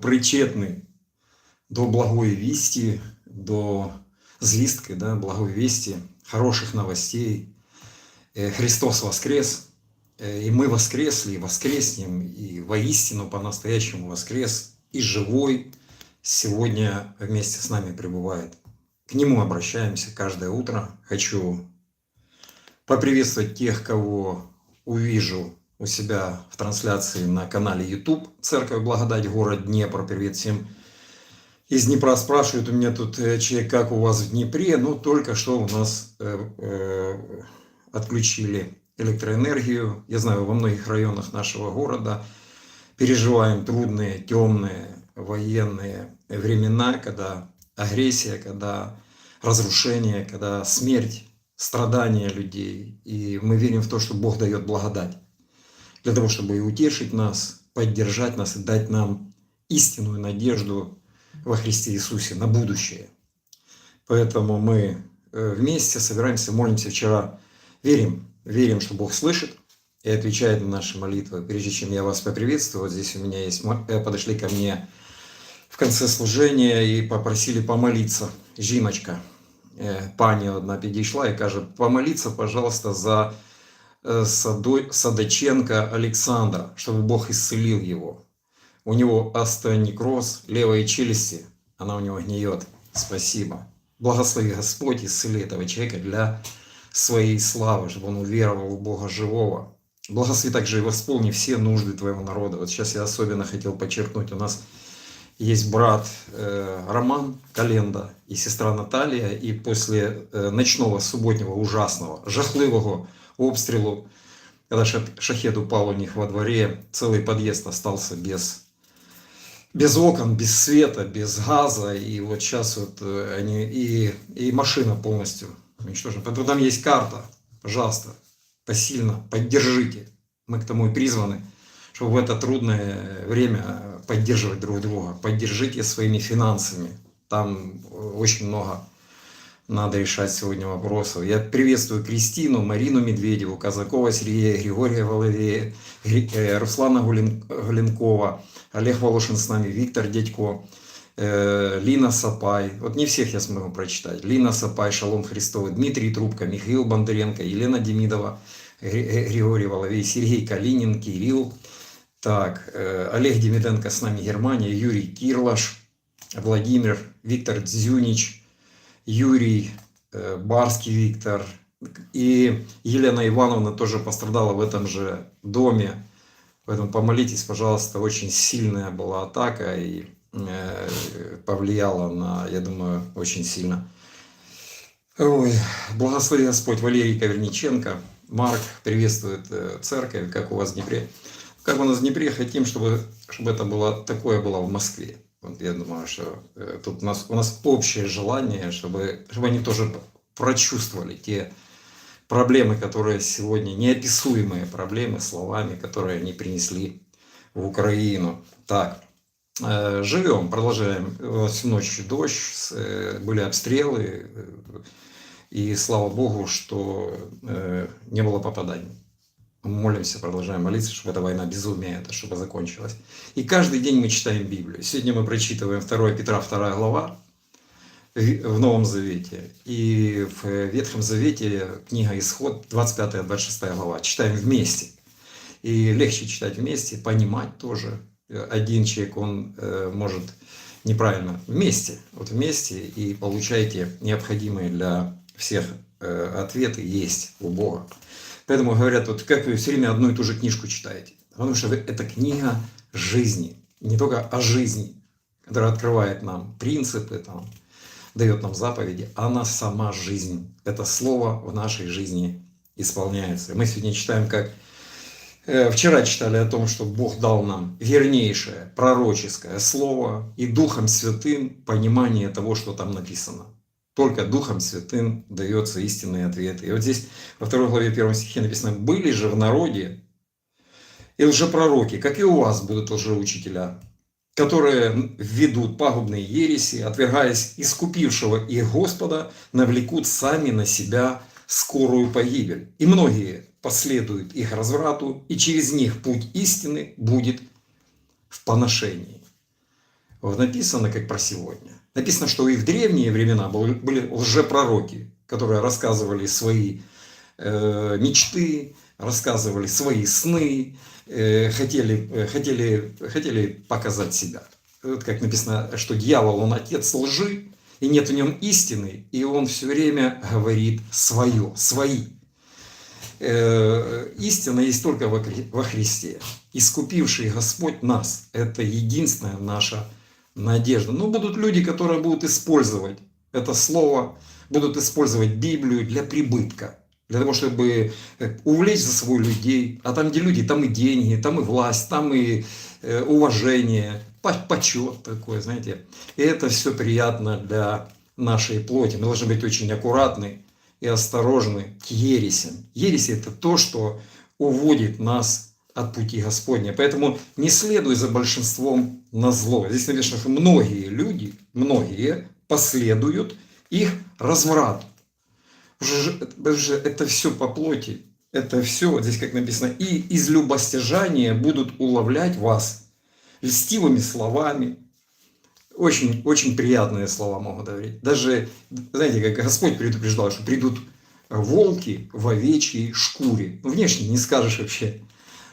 причетний до благої вісті, до звістки, да, благої вісті, хороших новостей. Э, Христос воскрес, э, и мы воскресли, и воскреснем, и воистину по-настоящему воскрес, и живой сегодня вместе с нами пребывает. К Нему обращаемся каждое утро. Хочу поприветствовать тех, кого увижу у себя в трансляции на канале YouTube Церковь Благодать, город Днепр. Привет всем из Днепра спрашивают у меня тут э, человек, как у вас в Днепре. Ну, только что у нас э, э, отключили электроэнергию. Я знаю, во многих районах нашего города переживаем трудные, темные, военные времена, когда агрессия, когда разрушение, когда смерть, страдания людей. И мы верим в то, что Бог дает благодать для того, чтобы и утешить нас, поддержать нас и дать нам истинную надежду во Христе Иисусе на будущее. Поэтому мы э, вместе собираемся, молимся вчера, верим, верим, что Бог слышит и отвечает на наши молитвы. Прежде чем я вас поприветствую, вот здесь у меня есть, мо- э, подошли ко мне в конце служения и попросили помолиться. Жіночка, е, пані одна підійшла і каже, помоліться, пожалуйста, за э, Садо- Садоченко Александра, чтобы Бог исцелил его. У него остеонекроз левой челюсти, она у него гниет. Спасибо. Благослови Господь, исцели этого человека для своей славы, чтобы он уверовал в Бога живого. Благослови также и восполни все нужды твоего народа. Вот сейчас я особенно хотел подчеркнуть, у нас есть брат э, Роман Календа и сестра Наталія, і після э, ночного субботнего ужасного, жахливого обстрілу, когда ша- шахет упал у них во дворе, целый подъезд остался без, без окон, без света, без газа, и вот сейчас вот э, они, и, и машина полностью уничтожена. Поэтому там есть карта, пожалуйста, посильно поддержите. Мы к тому и призваны, чтобы в это трудное время поддерживать друг друга. Поддержите своими финансами. Там э, очень много надо решать сегодня вопросов. Я приветствую Кристину, Марину Медведеву, Казакова Сергея, Григория Гри- э, Руслана Гулен- Гуленкова, Олег Волошин с нами, Виктор Дядько, э, Лина Сапай. Вот не всех я смогу прочитать. Лина Сапай, Шалом Христовый, Дмитрий Трубка, Михаил Бондаренко, Елена Демидова, э, Григорий Воловей, Сергей Калинин, Кирилл. Так, Олег Демиденко с нами, Германия, Юрий Кирлаш, Владимир, Виктор Дзюнич, Юрий э, Барский Виктор и Елена Ивановна тоже пострадала в этом же доме. Поэтому помолитесь, пожалуйста, очень сильная была атака и э, повлияла на, я думаю, очень сильно. Ой, благослови Господь Валерий Коверниченко. Марк приветствует э, церковь, как у вас в Днепре. Как у нас в Днепре, хотим, чтобы, чтобы это было такое было в Москве. Вот я думаю, что э, тут у нас, у нас общее желание, чтобы, чтобы они тоже прочувствовали те проблемы, которые сегодня, неописуемые проблемы словами, которые они принесли в Украину. Так, э, живем, продолжаем. Всю ночь дождь, э, были обстрелы, и слава Богу, что не было попаданий. Молимся, продолжаем молиться, чтобы эта война безумия, это чтобы закончилась. И каждый день мы читаем Библию. Сегодня мы прочитываем 2 Петра, 2 глава в в Новом Завете. И в Ветхом Завете книга Исход, 25-26 глава. Читаем вместе. И легче читать вместе, понимать тоже. Э, Один человек, он э, может неправильно. Вместе. Вот вместе и получаете необходимые для всех э, ответы есть у Бога. Поэтому говорят, вот как вы все время одну и ту же книжку читаете. Потому что вы- это книга жизни. Не только о жизни, которая открывает нам принципы, там, дает нам заповеди, а она сама жизнь. Это слово в нашей жизни исполняется. Мы сегодня читаем, как э, вчера читали о том, что Бог дал нам вернейшее пророческое слово и Духом Святым понимание того, что там написано. Только Духом Святым дается истинные ответы. И вот здесь во второй главе первом стихе написано, были же в народе и лжепророки, как и у вас будут лжеучителя, которые ведут пагубные ереси, отвергаясь искупившего их Господа, навлекут сами на себя скорую погибель. И многие последуют их разврату, и через них путь истины будет в поношении. Вот написано, как про сегодня. Написано, что и в древние времена были лжепророки, которые рассказывали свои э, мечты, рассказывали свои сны, э, хотели, э, хотели, хотели показать себя. Вот как написано, что дьявол, он отец лжи, и нет в нем истины, и он все время говорит свое, свои. Э, истина есть только во Христе. Искупивший Господь нас – это единственная наша надежда. Но будут люди, которые будут использовать это слово, будут использовать Библию для прибытка, для того, чтобы э, увлечь за собой людей. А там, где люди, там и деньги, там и власть, там и э, уважение, почет такой, знаете. И это все приятно для нашей плоти. Мы должны быть очень аккуратны и осторожны к ересям. Ересь – это то, что уводит нас от пути Господня. Поэтому не следуй за большинством на зло. Здесь написано, что многие люди, многие последуют их разврату. Это все по плоти. Это все, здесь как написано, и из любостяжания будут уловлять вас льстивыми словами. Очень, очень приятные слова могут говорить. Даже, знаете, как Господь предупреждал, что придут волки в овечьей шкуре. Ну, внешне не скажешь вообще.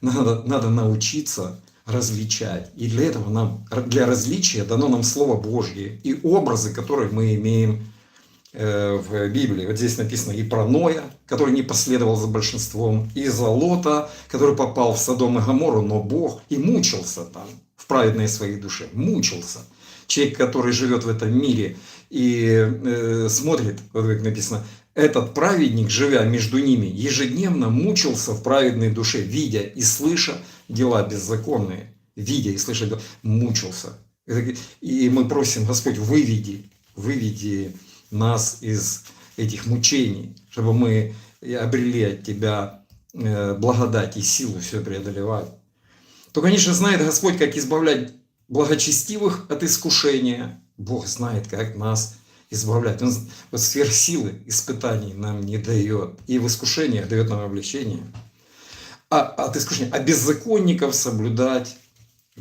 Надо, надо научиться различать. И для этого нам, для различия дано нам Слово Божье и образы, которые мы имеем э, в Библии. Вот здесь написано и про Ноя, который не последовал за большинством, и за Лота, который попал в Содом и Гамору, но Бог и мучился там, в праведной своей душе, мучился. Человек, который живет в этом мире и э, смотрит, вот как написано, этот праведник, живя между ними, ежедневно мучился в праведной душе, видя и слыша дела беззаконные, видя и слыша дела, мучился. И мы просим, Господь, выведи, выведи нас из этих мучений, чтобы мы обрели от Тебя э, благодать и силу все преодолевать. То, конечно, знает Господь, как избавлять благочестивых от искушения. Бог знает, как нас избавлять. Он вот сверхсилы испытаний нам не дает. И в искушениях дает нам облегчение. А от искушения, а беззаконников соблюдать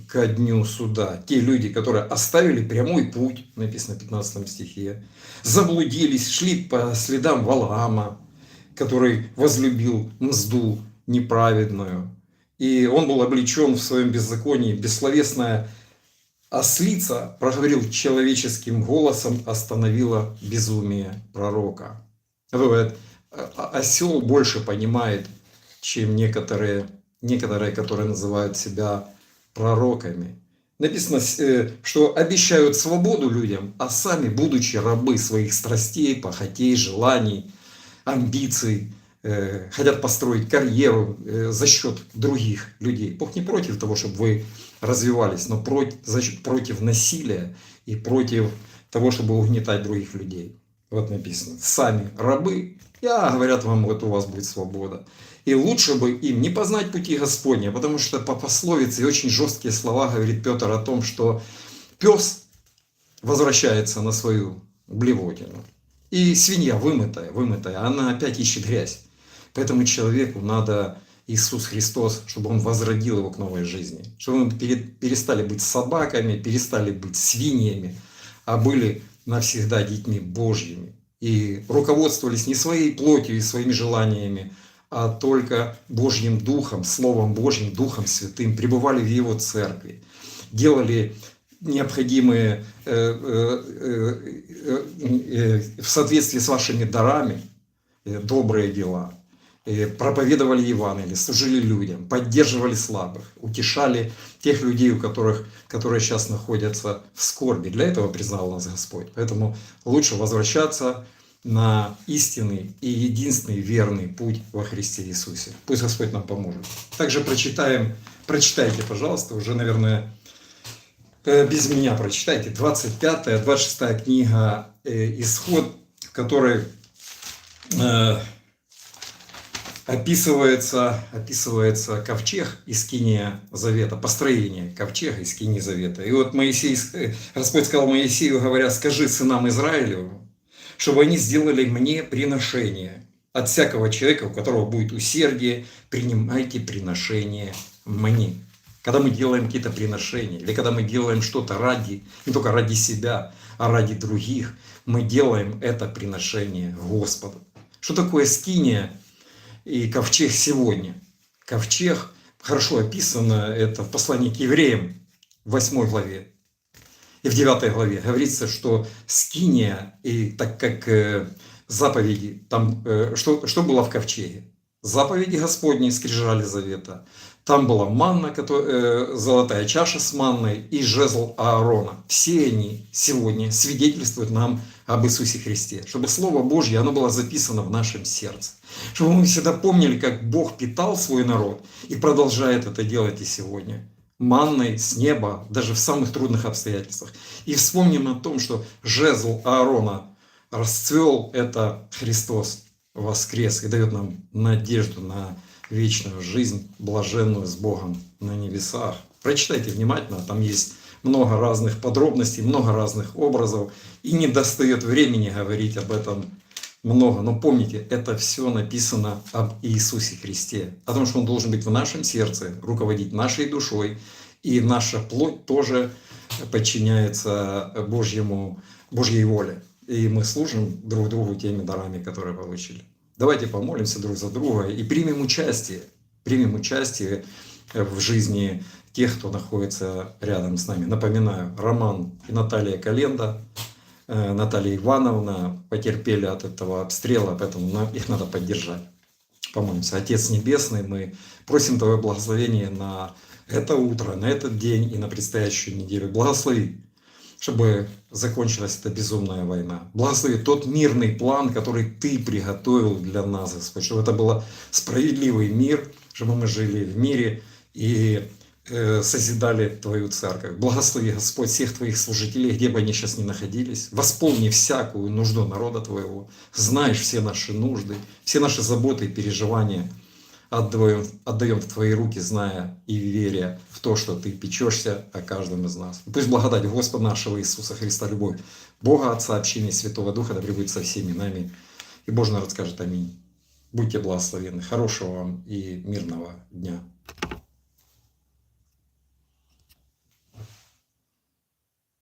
ко дню суда. Те люди, которые оставили прямой путь, написано в 15 стихе, заблудились, шли по следам Валаама, который возлюбил мзду неправедную. И он был облечен в своем беззаконии, бессловесная Ослица проговорил человеческим голосом, остановила безумие пророка. Бывает, осел больше понимает, чем некоторые, некоторые, которые называют себя пророками. Написано, э, что обещают свободу людям, а сами, будучи рабы своих страстей, похотей, желаний, амбиций, э, хотят построить карьеру за счет других людей. Бог не против того, чтобы вы развивались, но против, против насилия и против того, чтобы угнетать других людей. Вот написано. Сами рабы, я говорят вам, вот у вас будет свобода. И лучше бы им не познать пути Господня, потому что по пословице очень жесткие слова говорит Петр о том, что пес возвращается на свою блевотину. И свинья вымытая, вымытая, она опять ищет грязь. Поэтому человеку надо Иисус Христос, чтобы Он возродил его к новой жизни. Чтобы мы перестали быть собаками, перестали быть свиньями, а были навсегда детьми Божьими. И руководствовались не своей плотью и своими желаниями, а только Божьим Духом, Словом Божьим, Духом Святым, пребывали в Его церкви, делали необходимые э, э, э, в соответствии с вашими дарами добрые дела – проповедовали Евангелие, служили людям, поддерживали слабых, утешали тех людей, у которых, которые сейчас находятся в скорби. Для этого признал нас Господь. Поэтому лучше возвращаться на истинный и единственный верный путь во Христе Иисусе. Пусть Господь нам поможет. Также прочитаем, прочитайте, пожалуйста, уже, наверное, э, без меня прочитайте, 25-26 книга э, «Исход», в которой э, описывается, описывается ковчег из Киния Завета, построение ковчега из Кинии Завета. И вот Моисей, э, Господь сказал Моисею, говоря, скажи сынам Израилевым, чтобы они сделали мне приношение. От всякого человека, у которого будет усердие, принимайте приношение мне. когда мы делаем какие-то приношения, или когда мы делаем что-то ради, не только ради себя, а ради других, мы делаем это приношение Господу. Что такое скиния и ковчег сегодня? Ковчег, хорошо описано это в послании к евреям, в 8 главе. И в 9 главе говорится, что скиния, и так как э, заповеди, там, э, что, что было в ковчеге? Заповеди Господни, скрижали завета. Там была манна, которая, э, золотая чаша с манной и жезл Аарона. Все они сегодня свидетельствуют нам об Иисусе Христе. Чтобы Слово Божье, оно было записано в нашем сердце. Чтобы мы всегда помнили, как Бог питал свой народ и продолжает это делать и сегодня манной с неба, даже в самых трудных обстоятельствах. И вспомним о том, что жезл Аарона расцвел, это Христос воскрес и дает нам надежду на вечную жизнь, блаженную с Богом на небесах. Прочитайте внимательно, там есть много разных подробностей, много разных образов, и не достает времени говорить об этом много. Но помните, это все написано об Иисусе Христе, о том, что Он должен быть в нашем сердце, руководить нашей душой, и наша плоть тоже подчиняется Божьему, Божьей воле. И мы служим друг другу теми дарами, которые получили. Давайте помолимся друг за друга и примем участие, примем участие в жизни тех, кто находится рядом с нами. Напоминаю, Роман и Наталья Календа, э, Наталья Ивановна потерпели от этого обстрела, поэтому нам, их надо поддержать. Помолимся. Отец Небесный, мы просим Твое благословение на это утро, на этот день и на предстоящую неделю. Благослови чтобы закончилась эта безумная война. Благослови тот мирный план, который Ты приготовил для нас, Господь, чтобы это был справедливый мир, чтобы мы жили в мире и э, созидали Твою церковь. Благослови, Господь, всех Твоих служителей, где бы они сейчас ни находились. Восполни всякую нужду народа Твоего. Знаешь все наши нужды, все наши заботы и переживания – отдаем, отдаем в Твои руки, зная и веря в то, что Ты печешься о каждом из нас. Пусть благодать Господа нашего Иисуса Христа, любовь Бога Отца, общение Святого Духа да пребудет со всеми нами. И Божий народ скажет Аминь. Будьте благословенны. Хорошего вам и мирного дня.